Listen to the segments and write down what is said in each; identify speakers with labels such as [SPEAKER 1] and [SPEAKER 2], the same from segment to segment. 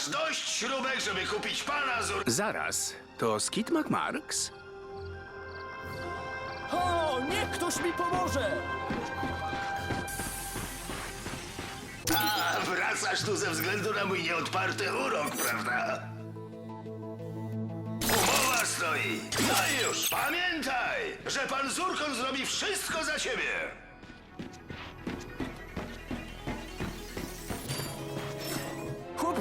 [SPEAKER 1] Masz dość śrubek, żeby kupić pana z...
[SPEAKER 2] Zaraz, to Skid McMarks?
[SPEAKER 3] O, niech ktoś mi pomoże!
[SPEAKER 1] A, wracasz tu ze względu na mój nieodparty urok, prawda? Umowa stoi. No i już, pamiętaj, że pan Zurkon zrobi wszystko za ciebie.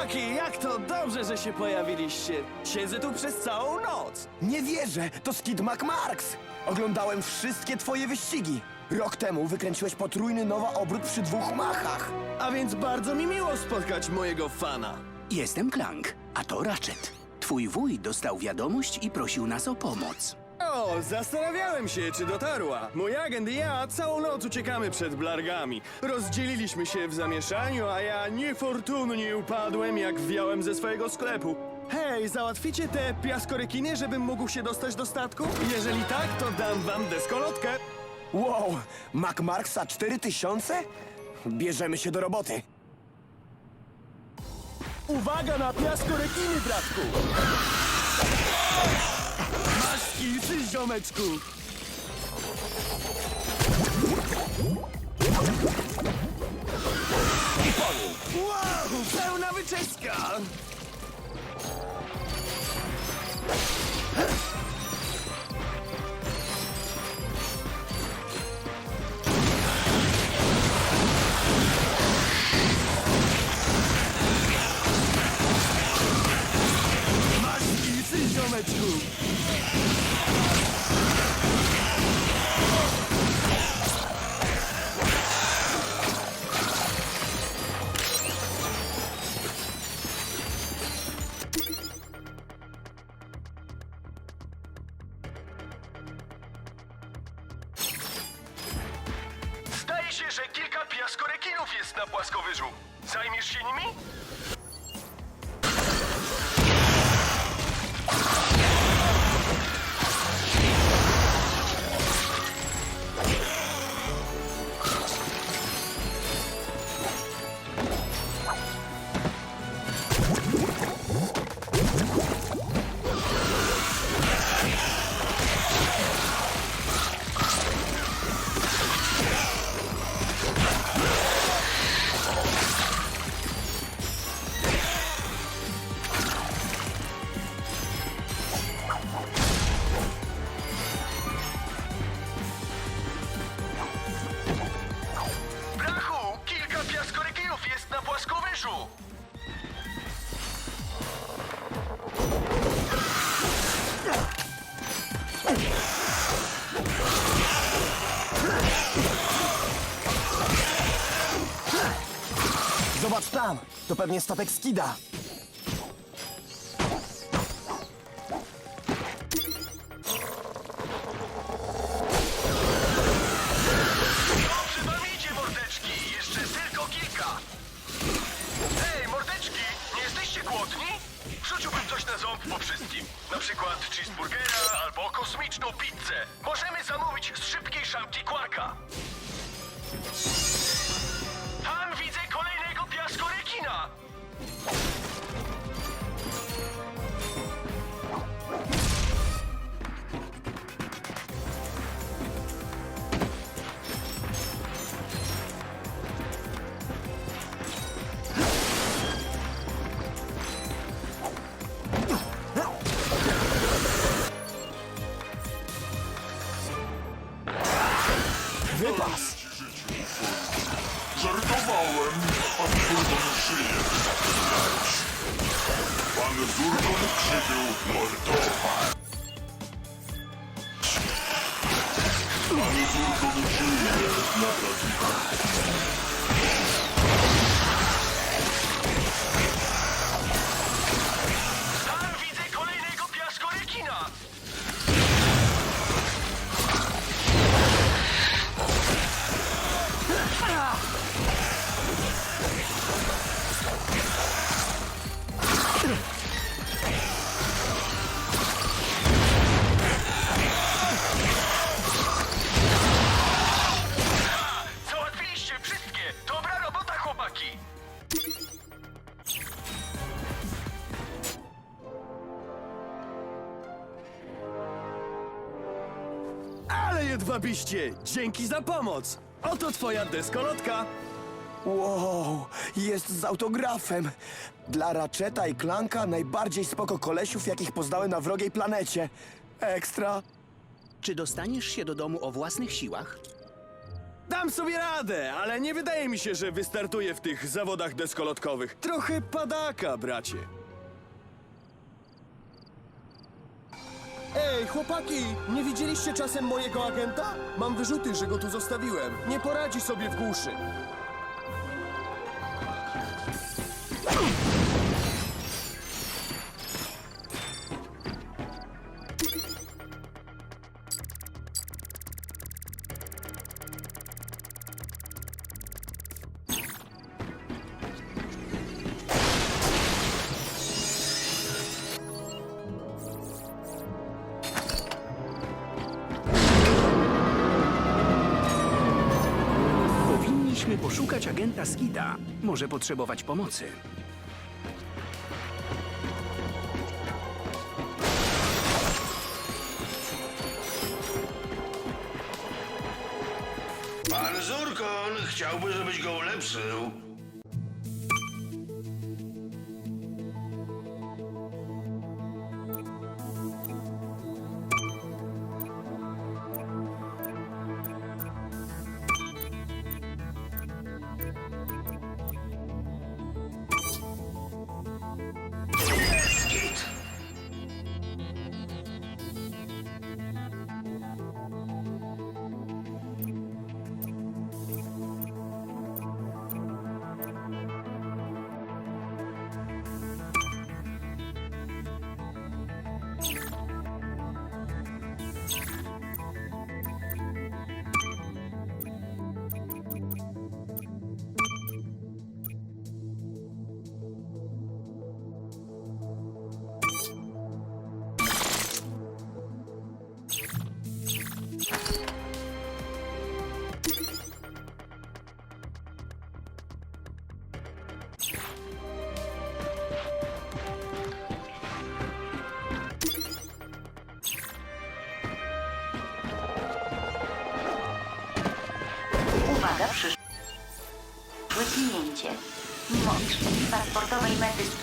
[SPEAKER 3] Chłopaki, jak to dobrze, że się pojawiliście. Siedzę tu przez całą noc.
[SPEAKER 4] Nie wierzę, to Skid McMarks! Oglądałem wszystkie twoje wyścigi. Rok temu wykręciłeś potrójny nowa obrót przy dwóch machach.
[SPEAKER 3] A więc bardzo mi miło spotkać mojego fana.
[SPEAKER 2] Jestem Clank, a to Ratchet. Twój wuj dostał wiadomość i prosił nas o pomoc.
[SPEAKER 3] O, zastanawiałem się, czy dotarła. Mój agent i ja całą noc uciekamy przed blargami. Rozdzieliliśmy się w zamieszaniu, a ja niefortunnie upadłem, jak wiałem ze swojego sklepu. Hej, załatwicie te piaskorykiny, żebym mógł się dostać do statku? Jeżeli tak, to dam wam deskolotkę.
[SPEAKER 4] Wow, McMarksa 4000? Bierzemy się do roboty.
[SPEAKER 3] Uwaga na piaskorykiny, bratku! Masz skillsy, ziomeczku! Wow, pełna wyczeska! Masz skillsy, ziomeczku!
[SPEAKER 5] Zajmiesz się nimi?
[SPEAKER 4] Pewnie statek Skida. Wypas!
[SPEAKER 6] Żartowałem, pan Zurgon szyję. Pan Zurgon przybył mordować. Pan Zurgon żyje na placu.
[SPEAKER 3] Dzięki za pomoc! Oto twoja deskolotka!
[SPEAKER 4] Wow, jest z autografem. Dla Ratcheta i Clanka najbardziej spoko kolesiów, jakich poznałem na wrogiej planecie. Ekstra.
[SPEAKER 2] Czy dostaniesz się do domu o własnych siłach?
[SPEAKER 3] Dam sobie radę, ale nie wydaje mi się, że wystartuję w tych zawodach deskolotkowych. Trochę padaka, bracie.
[SPEAKER 7] Ej, chłopaki, nie widzieliście czasem mojego agenta? Mam wyrzuty, że go tu zostawiłem. Nie poradzi sobie w głuszy.
[SPEAKER 2] Może potrzebować pomocy.
[SPEAKER 1] Pan Zurkon chciałby, żebyś go ulepszył.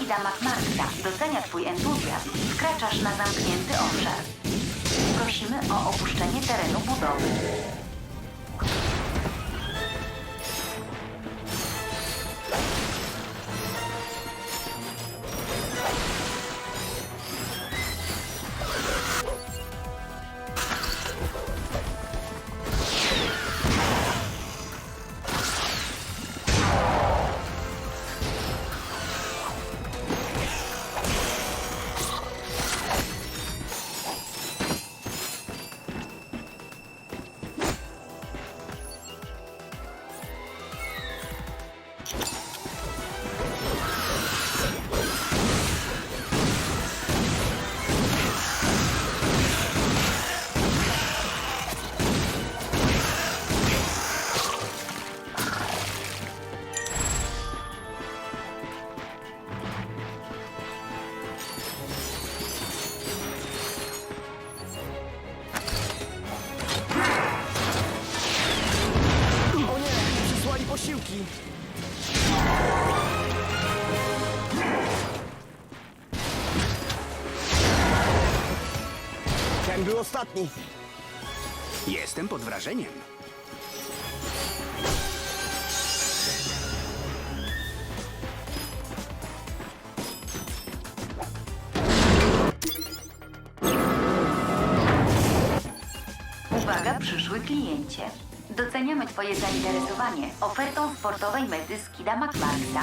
[SPEAKER 8] Skida McMarka docenia Twój entuzjazm, wkraczasz na zamknięty obszar. Prosimy o opuszczenie terenu budowy.
[SPEAKER 4] Ostatni.
[SPEAKER 2] Jestem pod wrażeniem.
[SPEAKER 8] Uwaga, przyszły kliencie. Doceniamy Twoje zainteresowanie ofertą sportowej mety Skida McMarksa.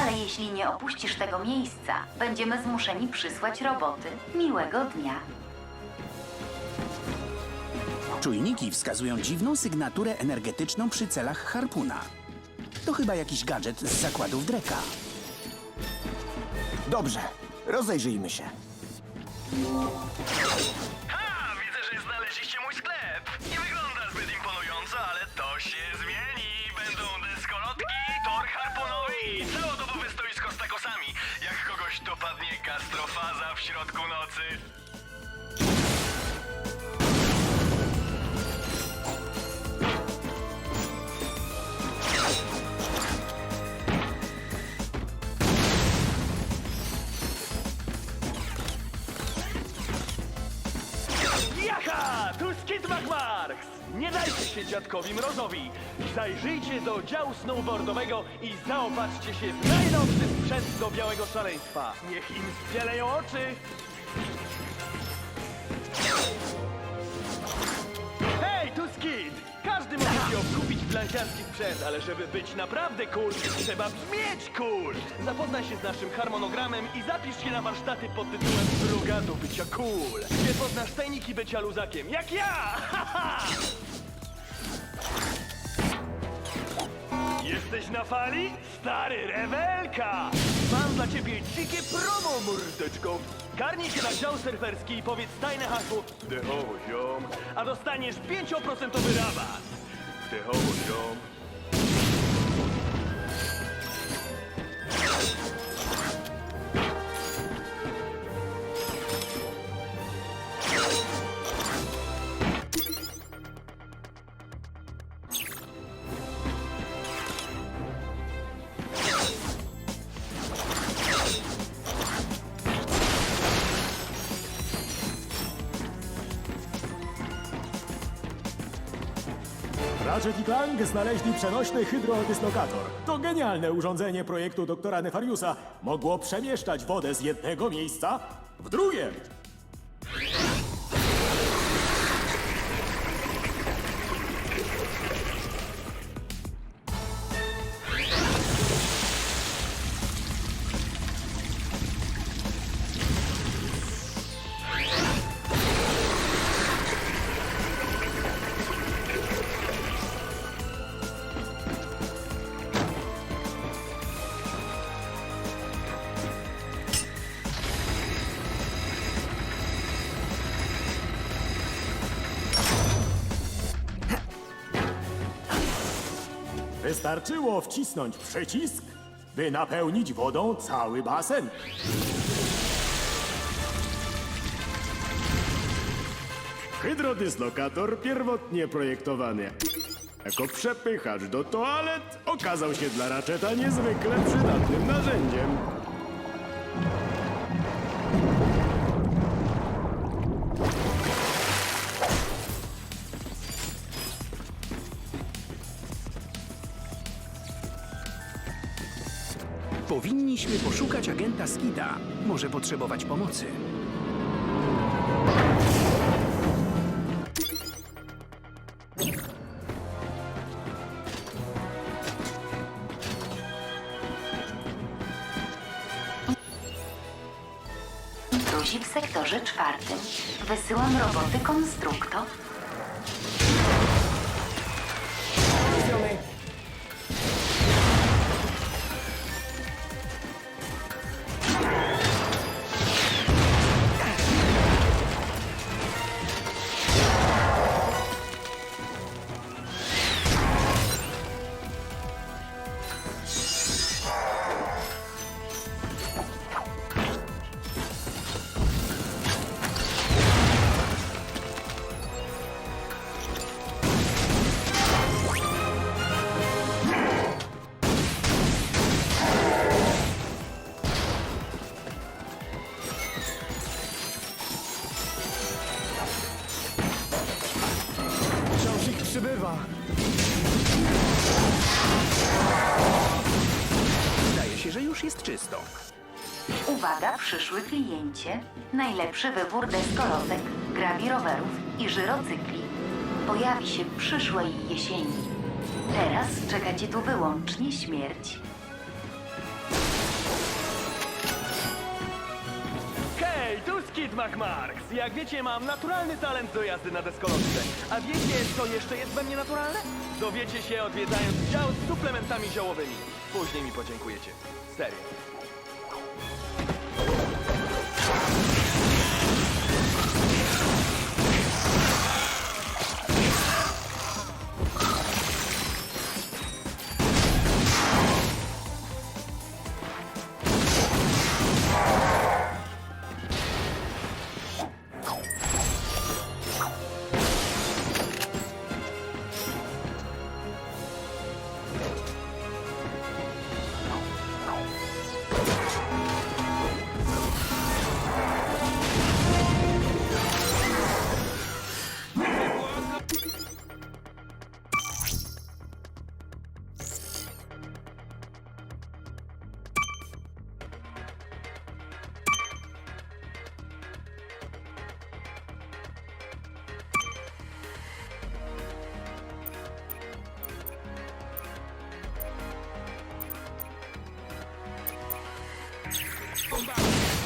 [SPEAKER 8] Ale jeśli nie opuścisz tego miejsca, będziemy zmuszeni przysłać roboty. Miłego dnia.
[SPEAKER 2] Czujniki wskazują dziwną sygnaturę energetyczną przy celach harpuna. To chyba jakiś gadżet z zakładów Dreka.
[SPEAKER 4] Dobrze, rozejrzyjmy się.
[SPEAKER 5] Ha! Widzę, że znaleźliście mój sklep. Nie wygląda zbyt imponująco, ale to się zmieni. Będą deskolotki, tor harpunowy i całodobowe stoisko z takosami. Jak kogoś dopadnie gastrofaza w środku nocy.
[SPEAKER 3] Mrozowi! Zajrzyjcie do działu snowboardowego i zaopatrzcie się w najnowszy sprzęt do białego szaleństwa. Niech im zbieleją oczy! Hej, tu Skid! Każdy może się odkupić blankiarski sprzęt, ale żeby być naprawdę cool, trzeba brzmieć cool! Zapoznaj się z naszym harmonogramem i zapisz się na warsztaty pod tytułem Droga do bycia cool. Gdzie poznasz tajniki bycia luzakiem, jak ja! Haha! Jesteś na fali? Stary rewelka! Mam dla ciebie dzikie promo, mordeczko! Karnij się na dział surferski i powiedz tajne hasło Wdechowo, ziom, a dostaniesz 5% rabat! Wdechowo, ziom.
[SPEAKER 9] Ratchet i Clank znaleźli przenośny hydrodyslokator. To genialne urządzenie projektu doktora Nefariusa. Mogło przemieszczać wodę z jednego miejsca w drugie. Wystarczyło wcisnąć przycisk, by napełnić wodą cały basen. Hydrodyslokator pierwotnie projektowany jako przepychacz do toalet okazał się dla Ratcheta niezwykle przydatnym narzędziem.
[SPEAKER 2] Powinniśmy poszukać agenta Skida. Może potrzebować pomocy.
[SPEAKER 8] Intruzi w sektorze czwartym. Wysyłam roboty konstruktor. Przyszły kliencie. Najlepszy wybór deskorolek, grabi rowerów i żyrocykli. Pojawi się przyszłej jesieni. Teraz czeka cię tu wyłącznie śmierć.
[SPEAKER 3] Hej, tu Skid McMarks! Jak wiecie, mam naturalny talent do jazdy na deskolotce. A wiecie, co jeszcze jest we mnie naturalne? Dowiecie się odwiedzając dział z suplementami ziołowymi. Później mi podziękujecie. Serio.
[SPEAKER 10] Bomba!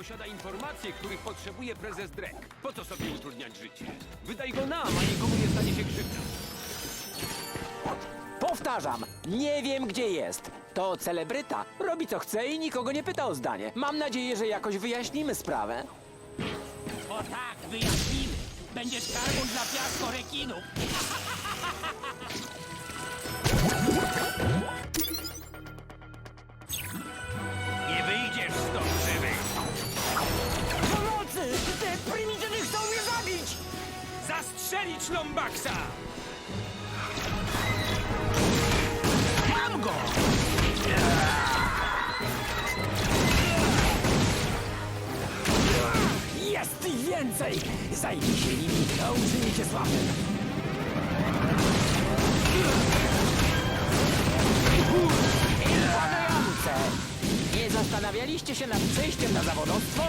[SPEAKER 10] Posiada informacje, których potrzebuje prezes Drek. Po co sobie utrudniać życie? Wydaj go nam, a nikomu nie stanie się krzywda.
[SPEAKER 11] Powtarzam, nie wiem gdzie jest. To celebryta. Robi co chce i nikogo nie pyta o zdanie. Mam nadzieję, że jakoś wyjaśnimy sprawę.
[SPEAKER 9] O tak, wyjaśnimy. Będziesz karbon dla piasko rekinów. Zastrzelić Lombaxa! Mam go! Jest ich więcej! Zajmij się nimi, a uczynię cię sławnym.
[SPEAKER 11] Imponujące! Nie zastanawialiście się nad przejściem na zawodowstwo?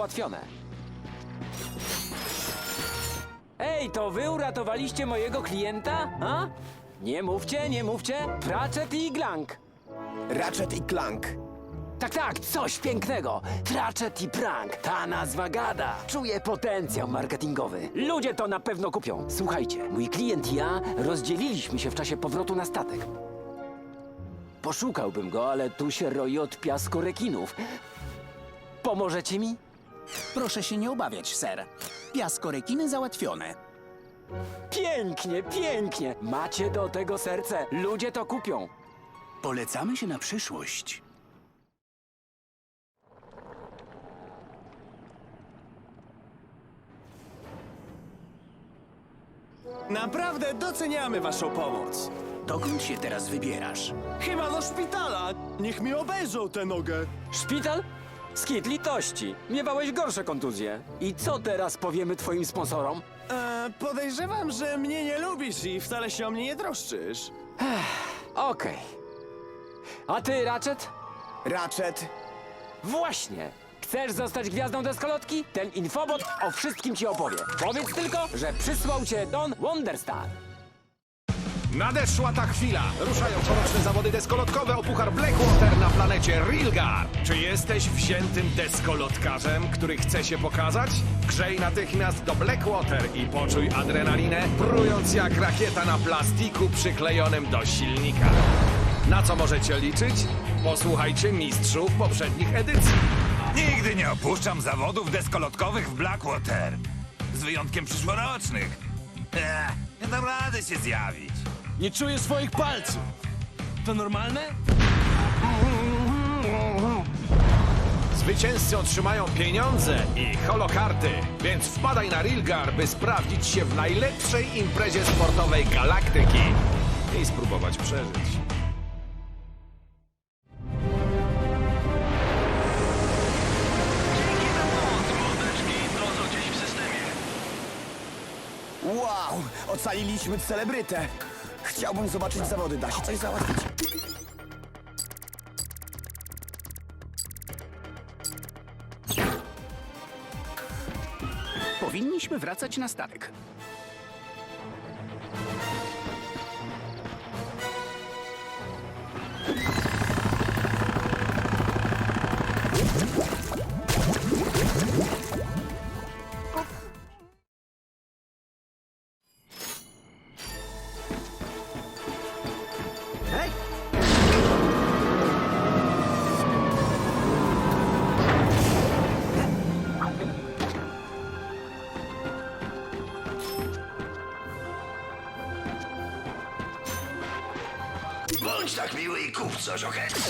[SPEAKER 11] Załatwione. Ej, to wy uratowaliście mojego klienta? A? Nie mówcie, nie mówcie. Pratchett i Glank.
[SPEAKER 4] Ratchet i Clank.
[SPEAKER 11] Tak, tak, coś pięknego. Pratchett i Prank. Ta nazwa gada. Czuję potencjał marketingowy. Ludzie to na pewno kupią. Słuchajcie, mój klient i ja rozdzieliliśmy się w czasie powrotu na statek. Poszukałbym go, ale tu się roi od piasku rekinów. Pomożecie mi?
[SPEAKER 2] Proszę się nie obawiać, ser. Piaskorekiny załatwione.
[SPEAKER 11] Pięknie, pięknie. Macie do tego serce. Ludzie to kupią.
[SPEAKER 2] Polecamy się na przyszłość.
[SPEAKER 3] Naprawdę doceniamy waszą pomoc.
[SPEAKER 2] Dokąd się teraz wybierasz?
[SPEAKER 3] Chyba do szpitala. Niech mi obejrzą tę nogę.
[SPEAKER 11] Szpital? Skit litości. Miewałeś gorsze kontuzje. I co teraz powiemy twoim sponsorom?
[SPEAKER 3] E, podejrzewam, że mnie nie lubisz i wcale się o mnie nie troszczysz.
[SPEAKER 11] Okej. A ty, Ratchet?
[SPEAKER 4] Ratchet.
[SPEAKER 11] Właśnie. Chcesz zostać gwiazdą deskolotki? Ten infobot o wszystkim ci opowie. Powiedz tylko, że przysłał cię Don Wonderstar.
[SPEAKER 5] Nadeszła ta chwila. Ruszają coroczne zawody deskolotkowe o puchar Blackwater na planecie Rilgar. Czy jesteś wziętym deskolotkarzem, który chce się pokazać? Grzej natychmiast do Blackwater i poczuj adrenalinę, prując jak rakieta na plastiku przyklejonym do silnika. Na co możecie liczyć? Posłuchajcie mistrzów poprzednich edycji.
[SPEAKER 12] Nigdy nie opuszczam zawodów deskolotkowych w Blackwater. Z wyjątkiem przyszłorocznych. Ech, nie dam rady się zjawić.
[SPEAKER 3] Nie czuję swoich palców. To normalne?
[SPEAKER 5] Zwycięzcy otrzymają pieniądze i holokarty, więc wpadaj na Rilgar, by sprawdzić się w najlepszej imprezie sportowej galaktyki i spróbować przeżyć.
[SPEAKER 4] Wow, ocaliliśmy celebrytę. Chciałbym zobaczyć zawody. Da się coś załatwić?
[SPEAKER 2] Powinniśmy wracać na statek.
[SPEAKER 1] Miły i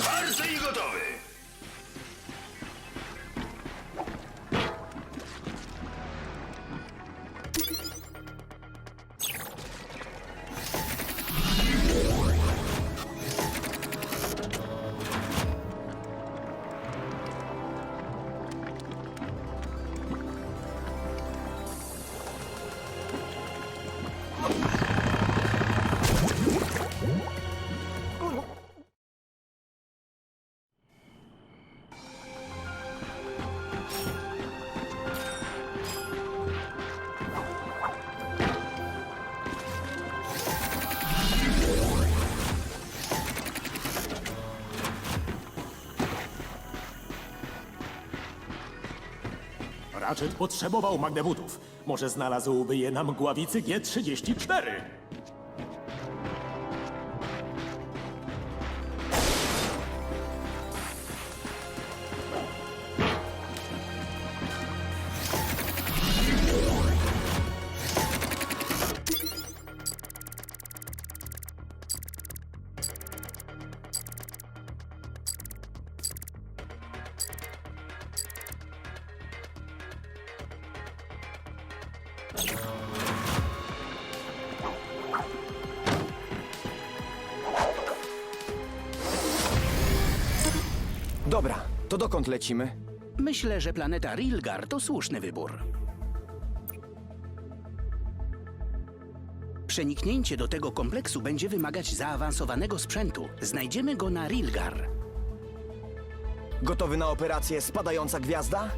[SPEAKER 9] Ratchet potrzebował magnewutów. Może znalazłby je na mgławicy G34?
[SPEAKER 4] To dokąd lecimy?
[SPEAKER 2] Myślę, że planeta Rilgar to słuszny wybór. Przeniknięcie do tego kompleksu będzie wymagać zaawansowanego sprzętu. Znajdziemy go na Rilgar.
[SPEAKER 4] Gotowy na operację Spadająca Gwiazda?